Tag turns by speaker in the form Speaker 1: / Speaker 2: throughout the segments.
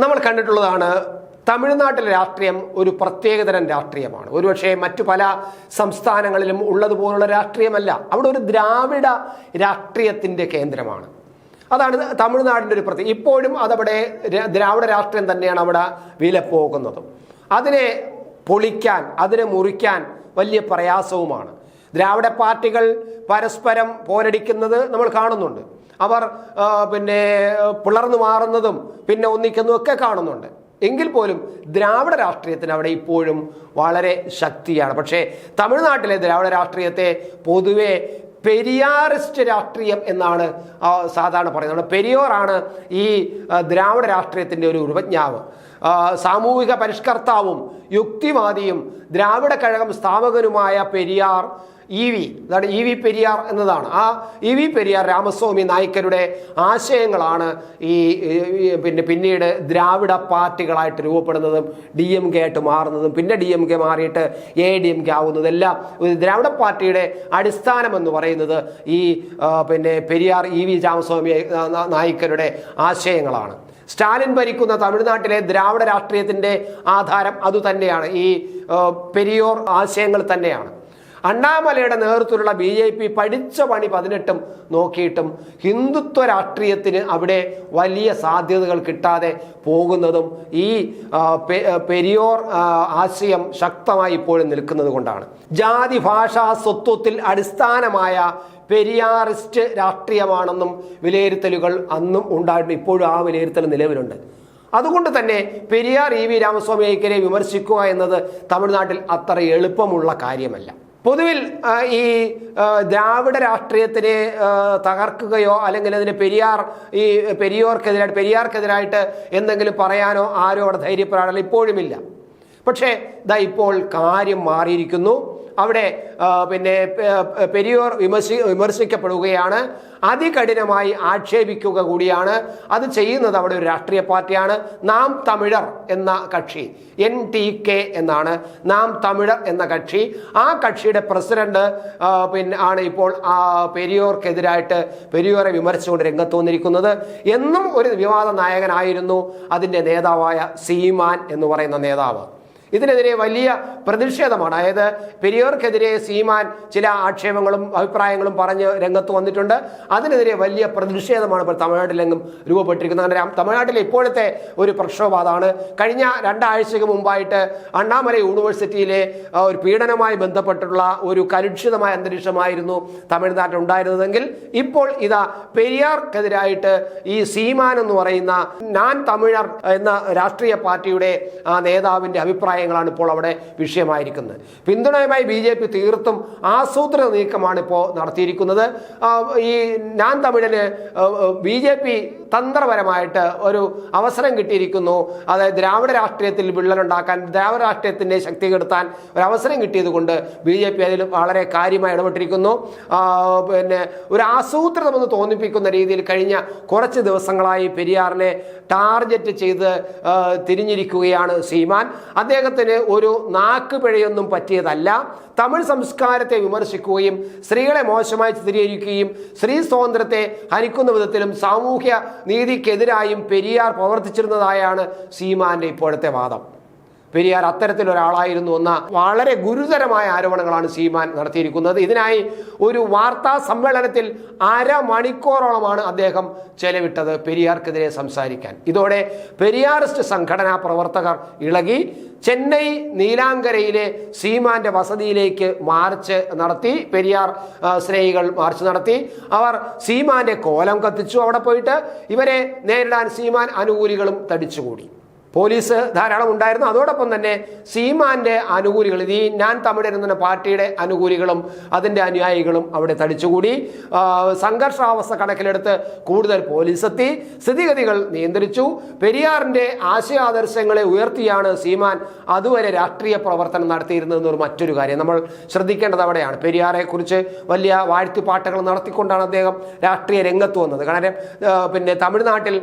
Speaker 1: നമ്മൾ കണ്ടിട്ടുള്ളതാണ് തമിഴ്നാട്ടിലെ രാഷ്ട്രീയം ഒരു പ്രത്യേകതരം രാഷ്ട്രീയമാണ്. ഒരുപക്ഷെ മറ്റു പല സംസ്ഥാനങ്ങളിലും ഉള്ളതുപോലുള്ള രാഷ്ട്രീയമല്ല. അവിടെ ഒരു ദ്രാവിഡ രാഷ്ട്രീയത്തിന്റെ കേന്ദ്രമാണ്. അതാണ് തമിഴ്നാടിന്റെ ഒരു പ്രത്യേക ഇപ്പോഴും അതവിടെ ദ്രാവിഡ രാഷ്ട്രീയം തന്നെയാണ് അവിടെ വിലപ്പോകുന്നതും. അതിനെ പൊളിക്കാൻ അതിനെ മുറിക്കാൻ വലിയ പ്രയാസവുമാണ്. ദ്രാവിഡ പാർട്ടികൾ പരസ്പരം പോരടിക്കുന്നത് നമ്മൾ കാണുന്നുണ്ട്. അവർ പിന്നെ പിളർന്നു മാറുന്നതും പിന്നെ ഒന്നിക്കുന്നതും ഒക്കെ കാണുന്നുണ്ട്. എങ്കിൽ പോലും ദ്രാവിഡ രാഷ്ട്രീയത്തിന് അവിടെ ഇപ്പോഴും വളരെ ശക്തിയാണ്. പക്ഷേ തമിഴ്നാട്ടിലെ ദ്രാവിഡ രാഷ്ട്രീയത്തെ പൊതുവെ പെരിയാറിസ്റ്റ് രാഷ്ട്രീയം എന്നാണ് സാധാരണ പറയുന്നത്. പെരിയോറാണ് ഈ ദ്രാവിഡ രാഷ്ട്രീയത്തിന്റെ ഒരു ഉപജ്ഞാവ്. സാമൂഹിക പരിഷ്കർത്താവും യുക്തിവാദിയും ദ്രാവിഡ കഴകം സ്ഥാപകനുമായ പെരിയാർ ഇ വി അതാണ് ഇ വി പെരിയാർ എന്നതാണ്. ആ ഇ വി പെരിയാർ രാമസ്വാമി നായ്ക്കരുടെ ആശയങ്ങളാണ് ഈ പിന്നെ പിന്നീട് ദ്രാവിഡ പാർട്ടികളായിട്ട് രൂപപ്പെടുന്നതും ഡി എം കെ ആയിട്ട് മാറുന്നതും പിന്നെ ഡി എം കെ മാറിയിട്ട് എ ഡി എം കെ ആവുന്നതെല്ലാം ഒരു ദ്രാവിഡ പാർട്ടിയുടെ അടിസ്ഥാനം എന്ന് പറയുന്നത് ഈ പിന്നെ പെരിയാർ ഇ വി രാമസ്വാമി നായ്ക്കരുടെ ആശയങ്ങളാണ്. സ്റ്റാലിൻ ഭരിക്കുന്ന തമിഴ്നാട്ടിലെ ദ്രാവിഡ രാഷ്ട്രീയത്തിന്റെ ആധാരം അതുതന്നെയാണ്. ഈ പെരിയോർ ആശയങ്ങൾ തന്നെയാണ്. അണ്ണാമലയുടെ നേതൃത്വത്തിലുള്ള ബി ജെ പി പഠിച്ച പണി പതിനെട്ടും നോക്കിയിട്ടും ഹിന്ദുത്വ രാഷ്ട്രീയത്തിന് അവിടെ വലിയ സാധ്യതകൾ കിട്ടാതെ പോകുന്നതും ഈ പെരിയോർ ആശയം ശക്തമായി ഇപ്പോഴും നിൽക്കുന്നത് കൊണ്ടാണ്. ജാതി ഭാഷാ സ്വത്വത്തിൽ അടിസ്ഥാനമായ പെരിയാറിസ്റ്റ് രാഷ്ട്രീയമാണെന്നും വിലയിരുത്തലുകൾ അന്നും ഉണ്ടായിട്ടുണ്ട്. ഇപ്പോഴും ആ വിലയിരുത്തൽ നിലവിലുണ്ട്. അതുകൊണ്ട് തന്നെ പെരിയാർ ഇ വി രാമസ്വാമി അയ്യരെ വിമർശിക്കുക എന്നത് തമിഴ്നാട്ടിൽ അത്ര എളുപ്പമുള്ള കാര്യമല്ല. പൊതുവിൽ ഈ ദ്രാവിഡ രാഷ്ട്രീയത്തിനെ തകർക്കുകയോ അല്ലെങ്കിൽ അതിന് പെരിയാർ ഈ പെരിയോർക്കെതിരായിട്ട് പെരിയാർക്കെതിരായിട്ട് എന്തെങ്കിലും പറയാനോ ആരോ അവിടെ ധൈര്യപ്പെടാനോ ഇപ്പോഴുമില്ല. പക്ഷേ ഇതാ ഇപ്പോൾ കാര്യം മാറിയിരിക്കുന്നു. അവിടെ പിന്നെ പെരിയോർ വിമർശി വിമർശിക്കപ്പെടുകയാണ്. അതികഠിനമായി ആക്ഷേപിക്കുക കൂടിയാണ്. അത് ചെയ്യുന്നത് അവിടെ ഒരു രാഷ്ട്രീയ പാർട്ടിയാണ്. നാം തമിഴർ എന്ന കക്ഷി എൻ ടി കെ എന്നാണ്. നാം തമിഴർ എന്ന കക്ഷി. ആ കക്ഷിയുടെ പ്രസിഡന്റ് പിന്നെ ആണ് ഇപ്പോൾ പെരിയോർക്കെതിരായിട്ട് പെരിയോറെ വിമർശിച്ചുകൊണ്ട് രംഗത്ത് വന്നിരിക്കുന്നത്. എന്നും ഒരു വിവാദ നായകനായിരുന്നു അതിന്റെ നേതാവായ സീമാൻ എന്ന് പറയുന്ന നേതാവ്. ഇതിനെതിരെ വലിയ പ്രതിഷേധമാണ്. അതായത് പെരിയവർക്കെതിരെ സീമാൻ ചില ആക്ഷേപങ്ങളും അഭിപ്രായങ്ങളും പറഞ്ഞ് രംഗത്ത് വന്നിട്ടുണ്ട്. അതിനെതിരെ വലിയ പ്രതിഷേധമാണ് ഇപ്പോൾ തമിഴ്നാട്ടിലെങ്ങും രൂപപ്പെട്ടിരിക്കുന്നത്. രാം- തമിഴ്നാട്ടിലെ ഇപ്പോഴത്തെ ഒരു പ്രക്ഷോഭം അതാണ്. കഴിഞ്ഞ രണ്ടാഴ്ചയ്ക്ക് മുമ്പായിട്ട് അണ്ണാമല യൂണിവേഴ്സിറ്റിയിലെ ഒരു പീഡനവുമായി ബന്ധപ്പെട്ടുള്ള ഒരു കലുഷിതമായ അന്തരീക്ഷമായിരുന്നു തമിഴ്നാട്ടിൽ ഉണ്ടായിരുന്നതെങ്കിൽ ഇപ്പോൾ ഇതാ പെരിയാർക്കെതിരായിട്ട് ഈ സീമാൻ എന്ന് പറയുന്ന നാൻ തമിഴർ എന്ന രാഷ്ട്രീയ പാർട്ടിയുടെ നേതാവിന്റെ അഭിപ്രായങ്ങളാണ് ഇപ്പോൾ അവിടെ വിഷയമായിരിക്കുന്നത്. പിന്തുണയുമായി ബി ജെ പി തീർത്തും ആസൂത്രണ നീക്കമാണ് ഇപ്പോൾ നടത്തിയിരിക്കുന്നത്. ഈ ഞാൻ തമിഴിന് ബി ജെ പി തന്ത്രപരമായിട്ട് ഒരു അവസരം കിട്ടിയിരിക്കുന്നു. അതായത് ദ്രാവിഡ രാഷ്ട്രീയത്തിൽ വിള്ളലുണ്ടാക്കാൻ ദ്രാവിഡ രാഷ്ട്രീയത്തിന്റെ ശക്തി കെടുത്താൻ ഒരു അവസരം കിട്ടിയത് കൊണ്ട് ബി ജെ പി അതിൽ വളരെ കാര്യമായി ഇടപെട്ടിരിക്കുന്നു. പിന്നെ ഒരു ആസൂത്രിതമെന്ന് തോന്നിപ്പിക്കുന്ന രീതിയിൽ കഴിഞ്ഞ കുറച്ച് ദിവസങ്ങളായി പെരിയാറിനെ ടാർഗറ്റ് ചെയ്ത് തിരിഞ്ഞിരിക്കുകയാണ് സീമാൻ. അദ്ദേഹത്തിന് ഒരു നാക്ക് പിഴയൊന്നും പറ്റിയതല്ല. തമിഴ് സംസ്കാരത്തെ വിമർശിക്കുകയും സ്ത്രീകളെ മോശമായി ചിത്രീകരിക്കുകയും സ്ത്രീ സ്വാതന്ത്ര്യത്തെ ഹനിക്കുന്ന വിധത്തിലും സാമൂഹ്യ നീതിക്കെതിരായും പെരിയാർ പ്രവർത്തിച്ചിരുന്നതായാണ് സീമാന്റെ ഇപ്പോഴത്തെ വാദം. പെരിയാർ അത്തരത്തിലൊരാളായിരുന്നു എന്ന വളരെ ഗുരുതരമായ ആരോപണങ്ങളാണ് സീമാൻ നടത്തിയിരിക്കുന്നത്. ഇതിനായി ഒരു വാർത്താ സമ്മേളനത്തിൽ അരമണിക്കൂറോളമാണ് അദ്ദേഹം ചെലവിട്ടത് പെരിയാർക്കെതിരെ സംസാരിക്കാൻ. ഇതോടെ പെരിയാറിസ്റ്റ് സംഘടനാ പ്രവർത്തകർ ഇളകി ചെന്നൈ നീലാങ്കരയിലെ സീമാന്റെ വസതിയിലേക്ക് മാർച്ച് നടത്തി പെരിയാർ സ്നേഹികൾ മാർച്ച് നടത്തി. അവർ സീമാന്റെ കോലം കത്തിച്ചു. അവിടെ പോയിട്ട് ഇവരെ നേരിടാൻ സീമാൻ അനുകൂലികളും തടിച്ചുകൂടി. പോലീസ് ധാരാളം ഉണ്ടായിരുന്നു. അതോടൊപ്പം തന്നെ സീമാന്റെ അനുകൂലികൾ ഈ ഞാൻ തമിഴർ എന്ന പാർട്ടിയുടെ അനുകൂലികളും അതിന്റെ അനുയായികളും അവിടെ തടിച്ചുകൂടി. സംഘർഷാവസ്ഥ കണക്കിലെടുത്ത് കൂടുതൽ പോലീസ് എത്തി. സ്ഥിതിഗതികൾ നിയന്ത്രിച്ചു. പെരിയാറിന്റെ ആശയാദർശങ്ങളെ ഉയർത്തിയാണ് സീമാൻ അതുവരെ രാഷ്ട്രീയ പ്രവർത്തനം നടത്തിയിരുന്നത് ഒരു മറ്റൊരു കാര്യം. നമ്മൾ ശ്രദ്ധിക്കേണ്ടത് അവിടെയാണ്. പെരിയാറെ കുറിച്ച് വലിയ വാഴ്ത്തിപ്പാട്ടുകൾ നടത്തിക്കൊണ്ടാണ് അദ്ദേഹം രാഷ്ട്രീയ രംഗത്ത് വന്നത്. കാരണം പിന്നെ തമിഴ്നാട്ടിൽ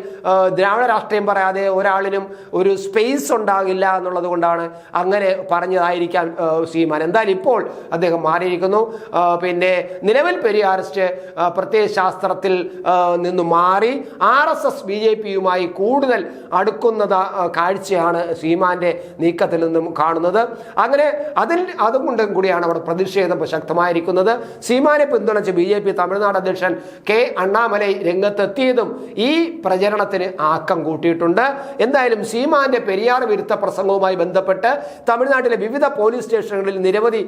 Speaker 1: ദ്രാവിഡ രാഷ്ട്രീയം പറയാതെ ഒരാളിനും ഒരു സ്പേസ് ഉണ്ടാകില്ല എന്നുള്ളത് കൊണ്ടാണ് അങ്ങനെ പറഞ്ഞതായിരിക്കാം സീമാൻ. എന്തായാലും ഇപ്പോൾ അദ്ദേഹം മാറിയിരിക്കുന്നു. പിന്നെ നിലവിൽ പെരിയാറിസ്റ്റ് പ്രത്യേക ശാസ്ത്രത്തിൽ നിന്ന് മാറി R S S B J പിയുമായി കൂടുതൽ അടുക്കുന്നത് കാഴ്ചയാണ് സീമാന്റെ നീക്കത്തിൽ നിന്നും കാണുന്നത്. അങ്ങനെ അതിൽ അതുകൊണ്ടും കൂടിയാണ് അവിടെ പ്രതിഷേധം ശക്തമായിരിക്കുന്നത്. സീമാനെ പിന്തുണച്ച് ബി ജെ പി തമിഴ്നാട് അധ്യക്ഷൻ കെ അണ്ണാമലൈ രംഗത്തെത്തിയതും ഈ പ്രചരണത്തിന് ആക്കം കൂട്ടിയിട്ടുണ്ട്. എന്തായാലും സീമാന്റെ പെരിയാർ വിരുദ്ധ പ്രസംഗവുമായി ബന്ധപ്പെട്ട് തമിഴ്നാട്ടിലെ വിവിധ പോലീസ് സ്റ്റേഷനുകളിൽ നിരവധി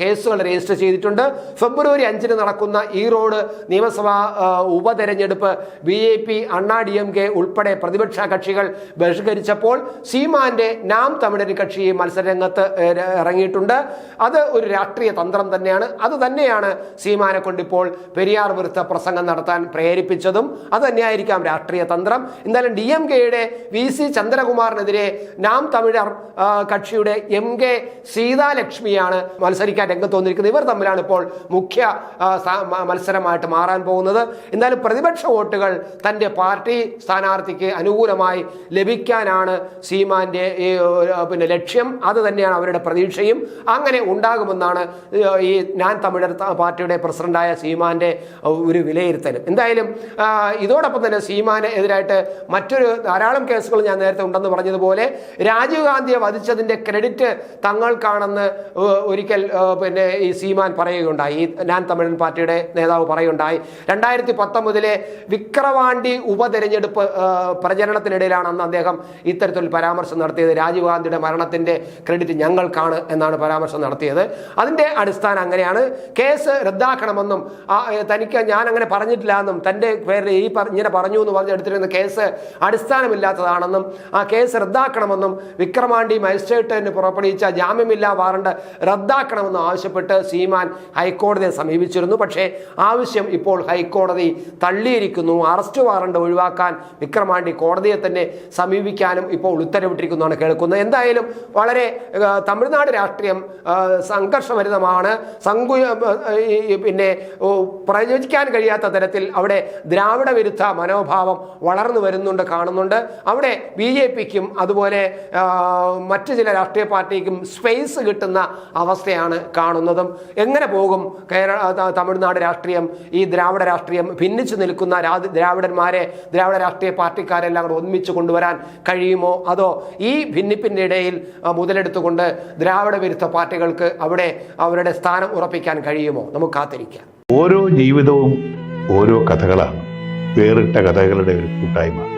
Speaker 1: കേസുകൾ രജിസ്റ്റർ ചെയ്തിട്ടുണ്ട്. ഫെബ്രുവരി അഞ്ചിന് നടക്കുന്ന ഈറോഡ് നിയമസഭാ ഉപതെരഞ്ഞെടുപ്പ് B J P Anna D M K ഉൾപ്പെടെ പ്രതിപക്ഷ കക്ഷികൾ ബഹിഷ്കരിച്ചപ്പോൾ സീമാന്റെ നാം തമിഴൻ കക്ഷി മത്സരരംഗത്ത് ഇറങ്ങിയിട്ടുണ്ട്. അത് ഒരു രാഷ്ട്രീയ തന്ത്രം തന്നെയാണ്. അത് തന്നെയാണ് സീമാനെ കൊണ്ടിപ്പോൾ പെരിയാർ വിരുദ്ധ പ്രസംഗം നടത്താൻ പ്രേരിപ്പിച്ചതും. അത് തന്നെയായിരിക്കാം രാഷ്ട്രീയ തന്ത്രം. എന്തായാലും ഡി എം കെയുടെ വി സി ചന്ദ്രകുമാറിനെതിരെ നാം തമിഴർ കക്ഷിയുടെ എം കെ സീതാലക്ഷ്മിയാണ് മത്സരിക്കാൻ രംഗത്ത് വന്നിരിക്കുന്നത്. ഇവർ തമ്മിലാണ് ഇപ്പോൾ മുഖ്യ മത്സരമായിട്ട് മാറാൻ പോകുന്നത്. എന്നാലും പ്രതിപക്ഷ വോട്ടുകൾ തന്റെ പാർട്ടി സ്ഥാനാർത്ഥിക്ക് അനുകൂലമായി ലഭിക്കാനാണ് സീമാന്റെ പിന്നെ ലക്ഷ്യം. അത് തന്നെയാണ് അവരുടെ പ്രതീക്ഷയും. അങ്ങനെ ഉണ്ടാകുമെന്നാണ് ഈ ഞാൻ തമിഴർ പാർട്ടിയുടെ പ്രസിഡന്റായ സീമാന്റെ ഒരു വിലയിരുത്തൽ. എന്തായാലും ഇതോടൊപ്പം തന്നെ സീമാന് എതിരായിട്ട് മറ്റൊരു ധാരാളം കേസുകൾ ഞാൻ നേരത്തെ ഉണ്ടെന്ന് പറഞ്ഞതുപോലെ രാജീവ് ഗാന്ധിയെ വധിച്ചതിന്റെ ക്രെഡിറ്റ് തങ്ങൾക്കാണെന്ന് ഒരിക്കൽ പിന്നെ ഈ സീമാൻ പറയുകയുണ്ടായി. ഞാൻ തമിഴൻ പാർട്ടിയുടെ നേതാവ് പറയുകയുണ്ടായി. രണ്ടായിരത്തി പത്തൊമ്പതിലെ വിക്രവാണ്ടി ഉപതെരഞ്ഞെടുപ്പ് പ്രചരണത്തിനിടയിലാണ് അന്ന് അദ്ദേഹം ഇത്തരത്തിൽ പരാമർശം നടത്തിയത്. രാജീവ് ഗാന്ധിയുടെ മരണത്തിന്റെ ക്രെഡിറ്റ് ഞങ്ങൾക്കാണ് എന്നാണ് പരാമർശം നടത്തിയത്. അതിന്റെ അടിസ്ഥാനം അങ്ങനെയാണ്. കേസ് റദ്ദാക്കണമെന്നും തനിക്ക് ഞാൻ അങ്ങനെ പറഞ്ഞിട്ടില്ല എന്നും തന്റെ പേരിൽ ഈ ഇങ്ങനെ പറഞ്ഞു എന്ന് പറഞ്ഞെടുത്തിരുന്ന കേസ് അടിസ്ഥാനമില്ലാത്തതാണെന്നും ആ കേസ് റദ്ദാക്കണമെന്നും വിക്രമാണ്ടി മജിസ്ട്രേറ്റിന് പുറപ്പെടുവിച്ച ജാമ്യമില്ലാ വാറണ്ട് റദ്ദാക്കണമെന്നും ആവശ്യപ്പെട്ട് സീമാൻ ഹൈക്കോടതിയെ സമീപിച്ചിരുന്നു. പക്ഷേ ആവശ്യം ഇപ്പോൾ ഹൈക്കോടതി തള്ളിയിരിക്കുന്നു. അറസ്റ്റ് വാറണ്ട് ഒഴിവാക്കാൻ വിക്രമാണ്ടി കോടതിയെ തന്നെ സമീപിക്കാനും ഇപ്പോൾ ഉത്തരവിട്ടിരിക്കുന്നതാണ് കേൾക്കുന്നത്. എന്തായാലും വളരെ തമിഴ്നാട് രാഷ്ട്രീയം സംഘർഷഭരിതമാണ്. സങ്കു പിന്നെ പ്രയോജിക്കാൻ കഴിയാത്ത തരത്തിൽ അവിടെ ദ്രാവിഡ വിരുദ്ധ മനോഭാവം വളർന്നു വരുന്നുണ്ട് കാണുന്നുണ്ട്. അവിടെ ബി ജെ പിക്കും അതുപോലെ മറ്റ് ചില രാഷ്ട്രീയ പാർട്ടിക്കും സ്പേസ് കിട്ടുന്ന അവസ്ഥയാണ് കാണുന്നതും. എങ്ങനെ പോകും കേരള തമിഴ്നാട് രാഷ്ട്രീയം? ഈ ദ്രാവിഡ രാഷ്ട്രീയം ഭിന്നിച്ചു നിൽക്കുന്ന ദ്രാവിഡന്മാരെ ദ്രാവിഡ രാഷ്ട്രീയ പാർട്ടിക്കാരെല്ലാം കൂടെ ഒന്നിച്ച് കൊണ്ടുവരാൻ കഴിയുമോ? അതോ ഈ ഭിന്നിപ്പിന്റെ ഇടയിൽ മുതലെടുത്തുകൊണ്ട് ദ്രാവിഡ വിരുദ്ധ പാർട്ടികൾക്ക് അവിടെ അവരുടെ സ്ഥാനം ഉറപ്പിക്കാൻ കഴിയുമോ? നമുക്ക് കാത്തിരിക്കാം.
Speaker 2: ഓരോ ജീവിതവും ഓരോ കഥകളാണ്. വേറിട്ട കഥകളുടെ ഒരു കൂട്ടായ്മ.